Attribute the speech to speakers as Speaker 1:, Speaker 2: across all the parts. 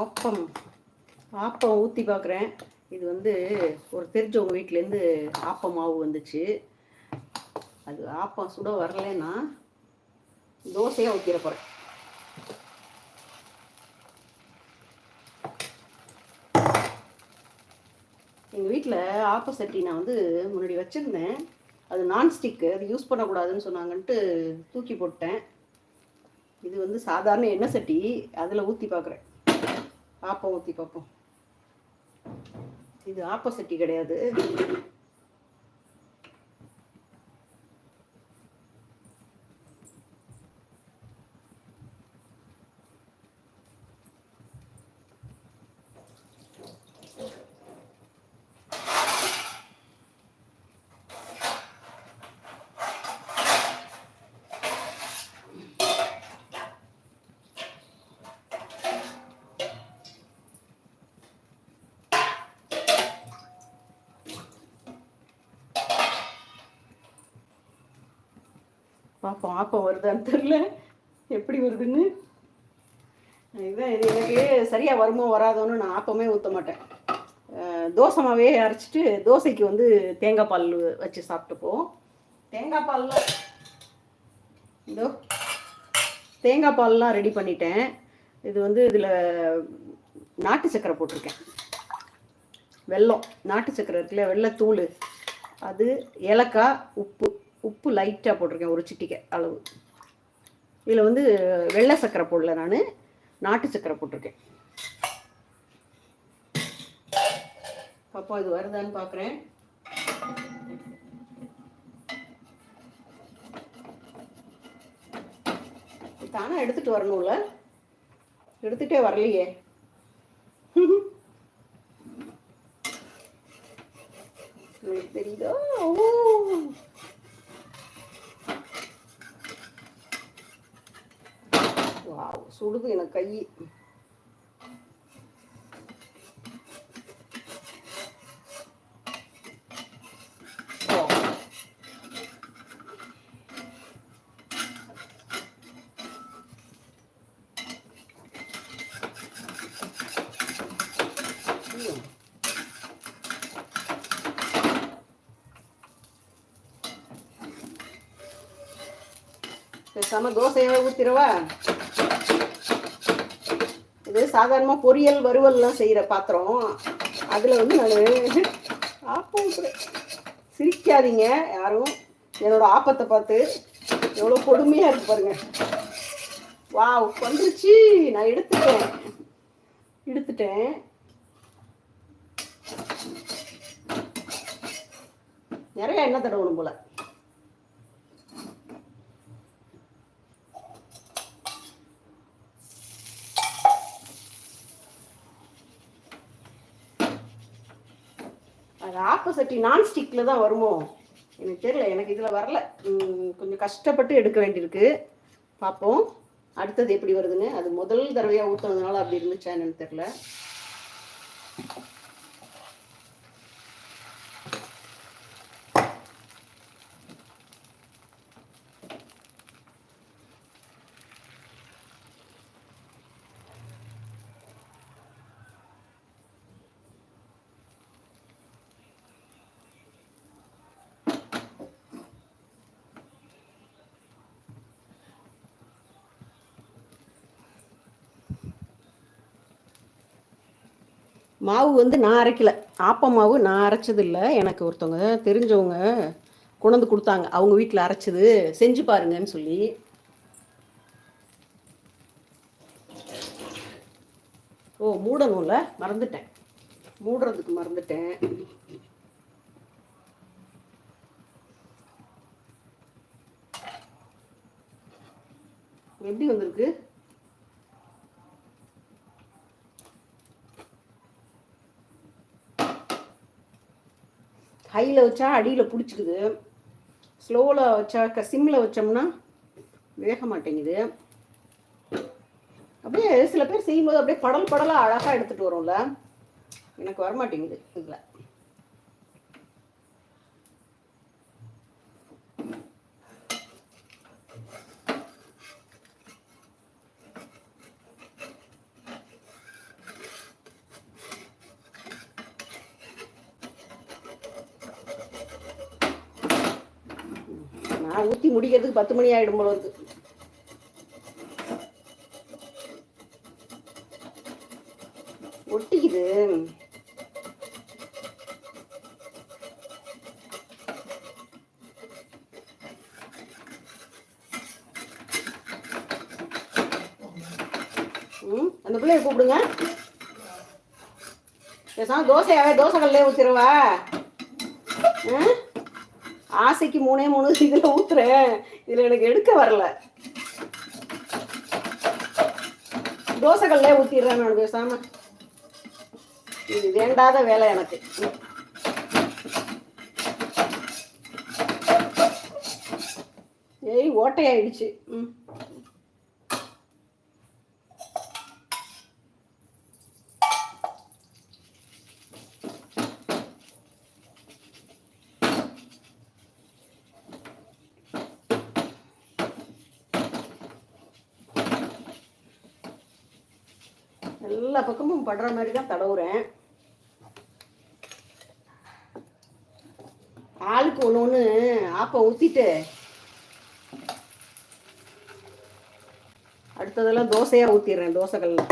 Speaker 1: ஆப்பம் ஆப்பம் ஊற்றி பார்க்குறேன் இது வந்து ஒரு தெரிஞ்சவங்க வீட்டிலேருந்து ஆப்பம் மாவு வந்துச்சு. அது ஆப்பம் சுட வரலைன்னா தோசையாக ஊற்றிட போகிறேன் எங்கள் வீட்டில் ஆப்ப சட்டி நான் வந்து முன்னாடி வச்சுருந்தேன். அது நான்ஸ்டிக்கு அது யூஸ் பண்ணக்கூடாதுன்னு சொன்னாங்கன்ட்டு தூக்கி போட்டேன் இது வந்து சாதாரண எண்ணெய் சட்டி அதில் ஊற்றி பார்க்குறேன் ஆப்பம் ஊற்றி பார்ப்போம் இது ஆப்போசிட்டி கிடையாது. பார்ப்போம் ஆப்பம் வருதான்னு தெரில எப்படி வருதுன்னு? இதுதான் இது. எனக்கு சரியாக வருமோ வராதோன்னு நான் ஆப்பமே ஊற்ற மாட்டேன். தோசைமாவே தோசை மாவே அரைச்சிட்டு தோசைக்கு வந்து தேங்காய் பால் வச்சு சாப்பிட்டுப்போம் தேங்காய் பால்லாம் இதோ தேங்காய் பால்லாம் ரெடி பண்ணிட்டேன். இது வந்து இதில் நாட்டு சக்கரை போட்டிருக்கேன். வெல்லம் நாட்டு சக்கரை இருக்குல்ல வெள்ளத்தூள். அது ஏலக்காய் உப்பு. உப்பு லைட்டாக போட்டிருக்கேன் ஒரு சிட்டிக்கை அளவு. இதில் வந்து வெள்ளை சக்கரை போடல நான் நாட்டு சக்கரை போட்டிருக்கேன். பாப்பா இது வருதான்னு பார்க்குறேன் தானே எடுத்துட்டு வரணும்ல? எடுத்துகிட்டே வரலையே. தெரியுதோ? ஓ! வாவ் சுடுது எனக்கு கை. சம தோசையாக பேசாம இது சாதாரணமாக பொரியல் வறுவல்லாம் செய்கிற பாத்திரம். அதில் வந்து நான் ஆப்பம் சிரிக்காதீங்க யாரும். என்னோட ஆப்பத்தை பார்த்து எவ்வளோ கொடுமையாக இருக்கு பாருங்க. வாவ் வந்துருச்சு. நான் எடுத்துட்டேன். எடுத்துட்டேன். நிறைய எண்ணெய் தடவணும் போல. அது சட்டி நான் தான் வருமோ? எனக்கு தெரியல எனக்கு இதில் வரல. கொஞ்சம் கஷ்டப்பட்டு எடுக்க வேண்டியிருக்கு. பார்ப்போம் அடுத்தது எப்படி வருதுன்னு. அது முதல் தடவையாக ஊற்றுனதுனால அப்படி இருந்துச்சா என்னன்னு தெரில மாவு வந்து நான் அரைக்கல. ஆப்ப மாவு நான் அரைச்சது இல்லை எனக்கு ஒருத்தவங்க தெரிஞ்சவங்க கொண்டு கொடுத்தாங்க. அவங்க வீட்டில் அரைச்சது. செஞ்சு பாருங்கன்னு சொல்லி. ஓ மூடணும்ல? மறந்துட்டேன். மூடுறதுக்கு மறந்துட்டேன். எப்படி வந்திருக்கு? ஹையில் வச்சா அடியில் பிடிச்சிக்குது. ஸ்லோவில் வச்சா சிம்மில் வச்சோம்னா வேக மாட்டேங்குது. அப்படியே சில பேர் செய்யும்போது அப்படியே படல் படலாக அழகாக எடுத்துகிட்டு வரும்ல. எனக்கு வர மாட்டேங்குது இதில். நான் ஊற்றி முடிக்கிறதுக்கு பத்து மணி ஆகிடும் போல இருக்கு. ஒட்டிக்குது. ம் அந்த பிள்ளைய கூப்பிடுங்க. பேசாம தோசையாவே தோசை கல்லே ஊற்றிடுவா ஆசைக்கு மூணே மூணு இதில் ஊத்துறேன். இதில் எனக்கு எடுக்க வரல. தோசை ஊத்திடுறேன் ஊற்றிடுறேன் நான் பேசாம. இது வேண்டாத வேலை எனக்கு. ஏய் ஓட்டையாயிடுச்சு. ம். படுற மாதிரி தான் தடவுறேன். ஆளுக்கு ஒன்று ஒன்று ஆப்பம் ஊற்றிட்டு அடுத்ததெல்லாம் தோசையாக ஊற்றிடுறேன் தோசைகள்ல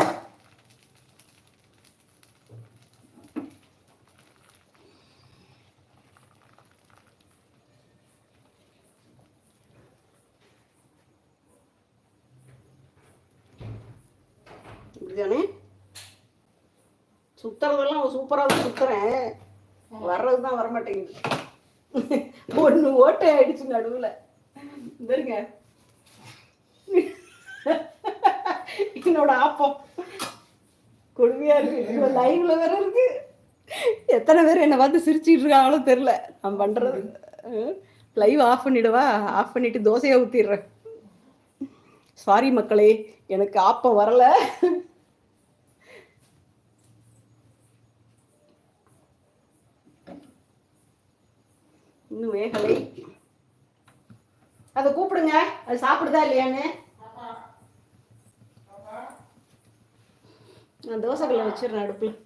Speaker 1: சுத்துறதெல்லாம் சூப்பராக தான் சுத்துறேன். வர்றது தான் வரமாட்டேங்குது. ஒன்று ஓட்டை ஆயிடுச்சு நடுவில். இருங்க என்னோட ஆப்பம். கொடுமையா இருக்கு. லைவ்ல வேற இருக்கு. எத்தனை பேர் என்னை பார்த்து சிரிச்சிட்டு இருக்காங்களோ தெரில நான் பண்றது லைவ் ஆஃப் பண்ணிடுவா. ஆஃப் பண்ணிட்டு தோசையை ஊத்திடுறேன். சாரி மக்களே எனக்கு ஆப்பம் வரல. இன்னும் வேகலை. அதை கூப்பிடுங்க. அது சாப்பிடுதா இல்லையான்னு? நான் தோசைக்கல்ல வச்சிடறேன் அடுப்பில்.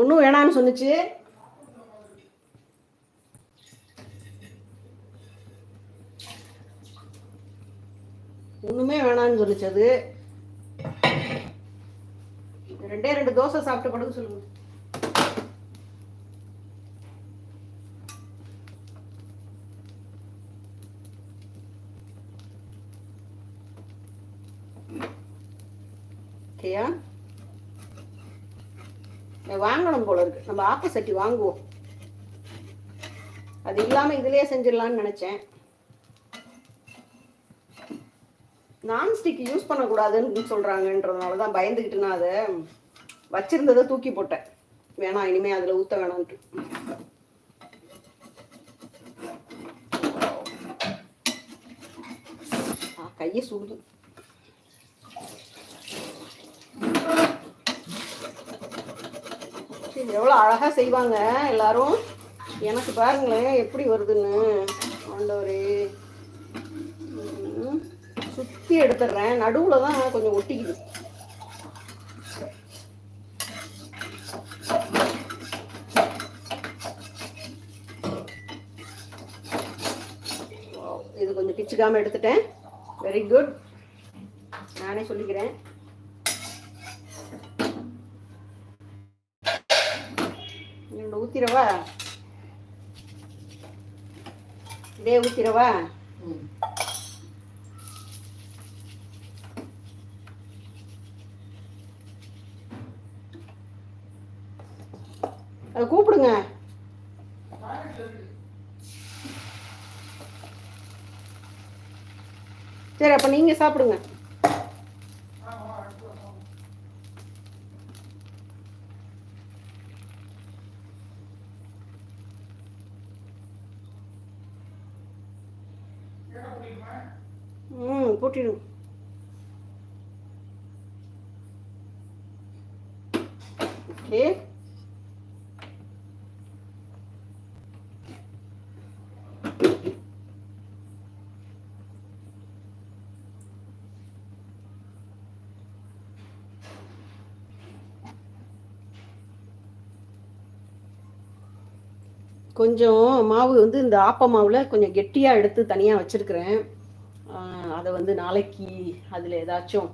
Speaker 1: ஒன்றும் வேணான்னு சொன்னிச்சு. ஒன்றுமே வேணான்னு சொல்லிச்சு அது. ரெண்டே ரெண்டு தோசை சாப்பிட்டு படுக்க சொல்லுங்க. ஓகேயா வாங்கணும் போல இருக்கு. நம்ம ஆப்ப சட்டி வாங்குவோம். அது இல்லாம இதுலயே செஞ்சிடலாம்னு நினைச்சேன். நான்ஸ்டிக் யூஸ் பண்ணக்கூடாதுன்னு சொல்கிறாங்கன்றதுனால தான் பயந்துக்கிட்டு நான் அதை வச்சிருந்ததை தூக்கி போட்டேன். வேணாம் இனிமேல் அதில் ஊற்ற வேணான்ட்டு. ஆ, கையை சுடுது எவ்வளோ அழகாக செய்வாங்க எல்லாரும். எனக்கு பாருங்களேன் எப்படி வருதுன்னு. ஆண்டவரே. சுத்தி எடுத்துடுறேன். நடுவுல தான் கொஞ்சம் ஒட்டிக்குது. இது கொஞ்சம் பிச்சுக்காம எடுத்துட்டேன். வெரி குட் நானே சொல்லிக்கிறேன். இன்னொன்று ஊத்திரவா? இதே ஊத்திரவா அதை கூப்பிடுங்க சரி அப்போ நீங்கள் சாப்பிடுங்க ம் கூட்டிடும் ஓகே கொஞ்சம் மாவு வந்து இந்த ஆப்ப மாவில் கொஞ்சம் கெட்டியாக எடுத்து தனியாக வச்சுருக்கிறேன். அதை வந்து நாளைக்கு அதில் ஏதாச்சும்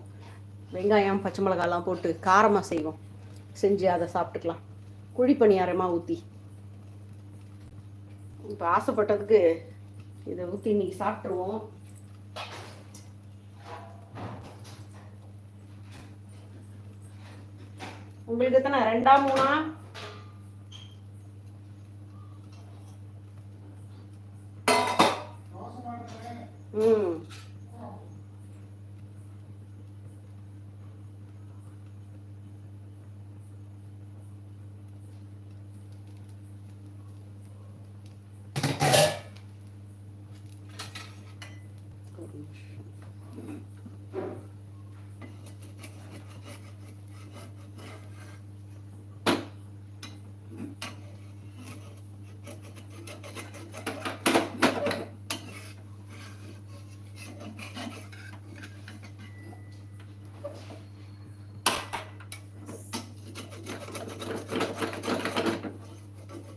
Speaker 1: வெங்காயம் பச்சை மிளகாலாம் போட்டு காரமாக செய்வோம். செஞ்சு அதை சாப்பிட்டுக்கலாம். குழி பணியாரமாக ஊற்றி இப்போ ஆசைப்பட்டதுக்கு இதை ஊற்றி இன்னைக்கு சாப்பிட்ருவோம் உங்களுக்கு எத்தனை? ரெண்டா மூணா ம்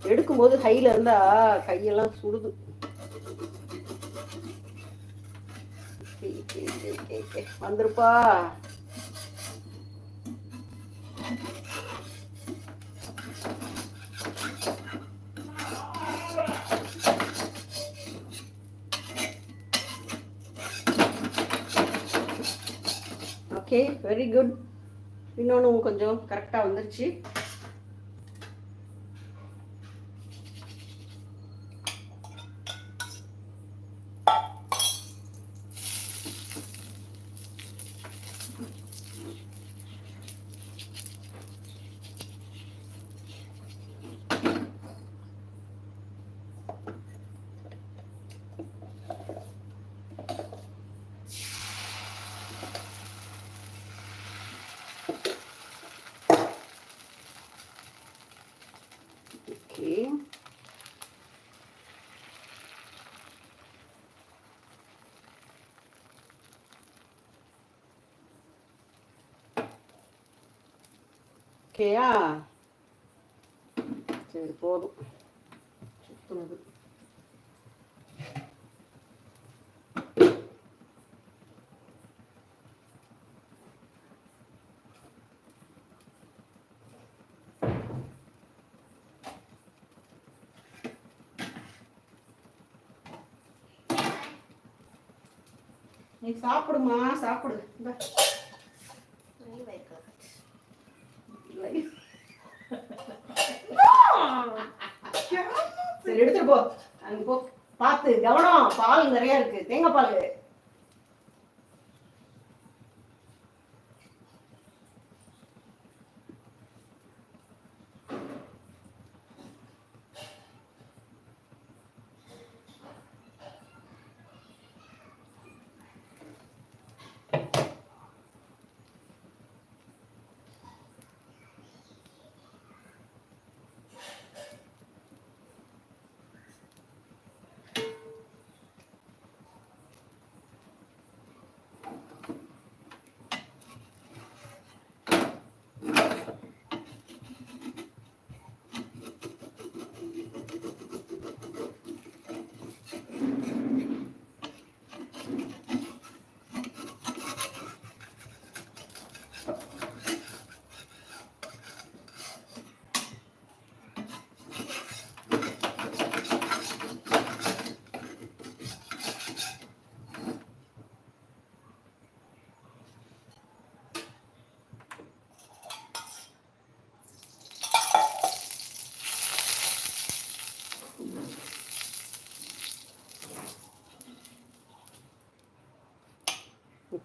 Speaker 1: எடுக்கும்போது ஹைல இருந்தா கையெல்லாம் சுடுது. வந்துருப்பா. ஓகே வெரி குட் இன்னொன்று கொஞ்சம் கரெக்டாக வந்துருச்சு. ஓகேயா? சரி போதும். சுத்துனது. நீ சாப்பிடுமா? சாப்பிடு. இந்த. இல்லை. சரி எடுத்துட்டு போ அங்க போ பார்த்து கவனம் பால் நிறைய இருக்கு. தேங்காய் பால்.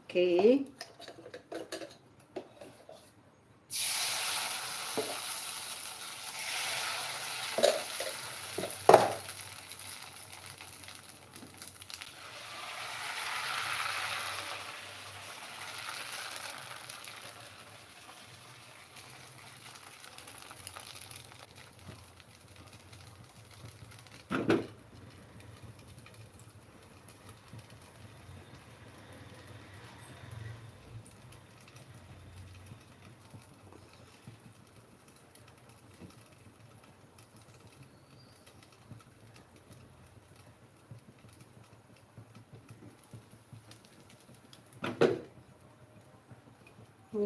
Speaker 1: ஓகே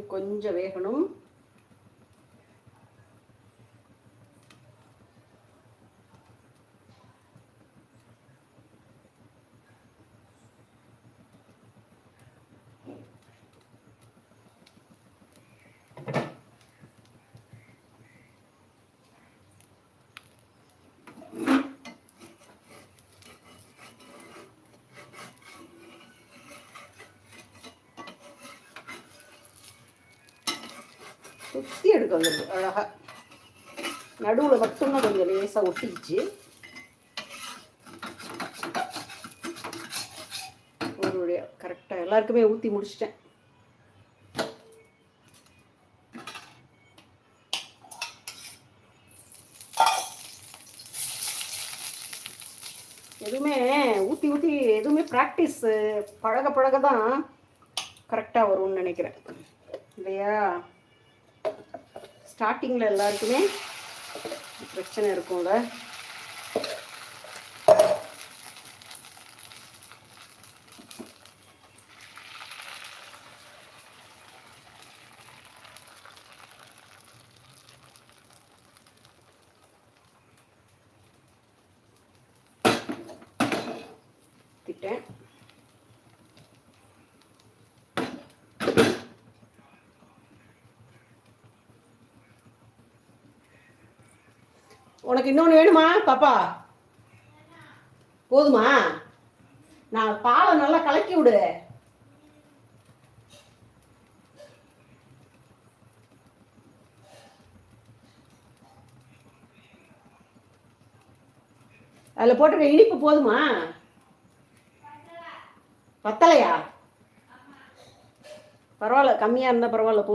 Speaker 1: கொஞ்சம் வேகணும். சுற்றி எடுக்க வந்துடுது அழகாக நடுவில் மட்டும்தான் கொஞ்சம் லேசாக ஒட்டிக்கிச்சு ஒரு வழியாக கரெக்டாக எல்லாருக்குமே ஊற்றி முடிச்சிட்டேன். எதுவுமே ஊற்றி ஊற்றி எதுவுமே ப்ராக்டிஸ் பழக பழக தான் கரெக்டாக வரும்னு நினைக்கிறேன். இல்லையா? ஸ்டார்டிங்கில் எல்லாருக்குமே பிரச்சனை இருக்கும்ல. உனக்கு இன்னொன்று வேணுமா பாப்பா? போதுமா? நான் பாலை நல்லா கலக்கி விடு. அதில் போட்டிருக்க இனிப்பு போதுமா? பத்தலையா? பரவாயில்ல கம்மியாக இருந்தால் பரவாயில்ல போ.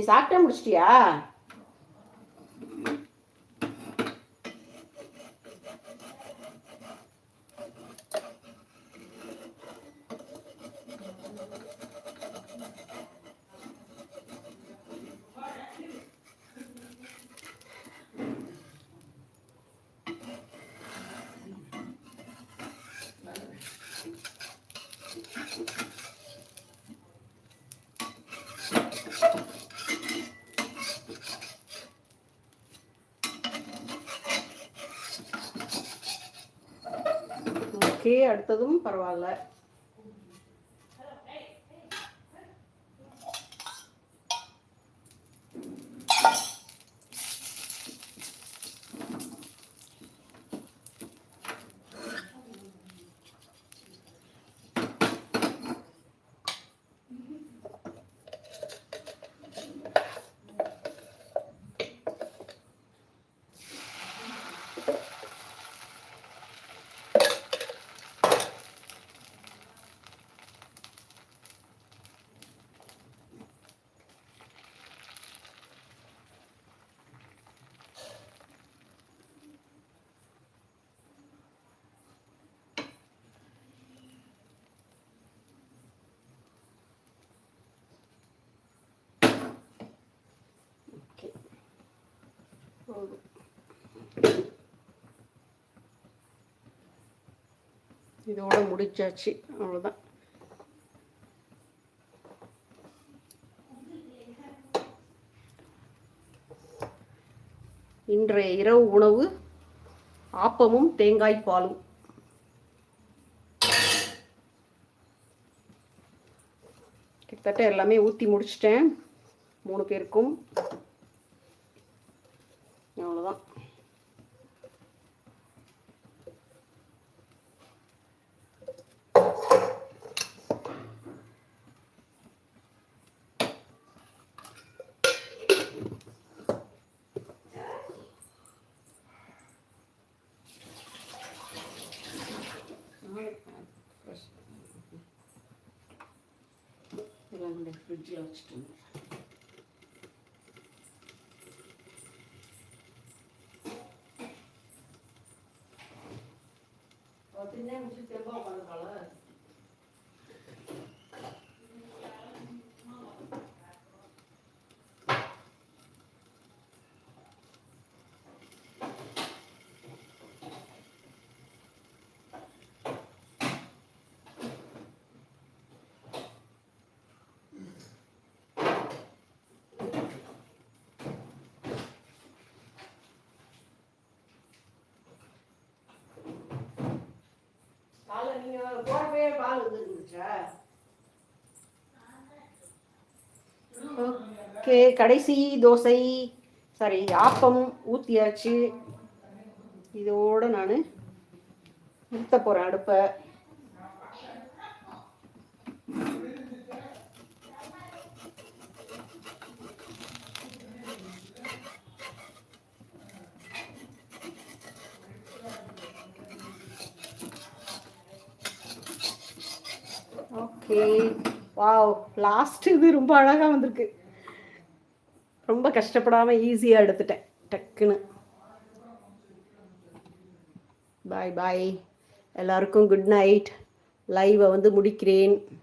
Speaker 1: நீ சாப்பிட்டே முடிச்சிட்டியா? ஓகே அடுத்ததும் பரவாயில்ல. போதும். இதோட முடிச்சாச்சு. அவ்வளோதான் இன்றைய இரவு உணவு ஆப்பமும் தேங்காய் பாலும். கிட்டத்தட்ட எல்லாமே ஊற்றி முடிச்சிட்டேன். மூணு பேருக்கும் chicken. Oh, tinggal mesti cembung. நீங்கள் பால் வந்துருந்துச்சா ஓகே கடைசி தோசை. சாரி ஆப்பம் ஊற்றியாச்சு இதோட நான் நிறுத்த போகிறேன் அடுப்பை. ஓகே. வாவ். லாஸ்ட் இது ரொம்ப அழகாக வந்திருக்கு. ரொம்ப கஷ்டப்படாமல் ஈஸியாக எடுத்துட்டேன். டக்குன்னு. பாய் பாய் எல்லாருக்கும் குட் நைட் லைவை வந்து முடிக்கிறேன்.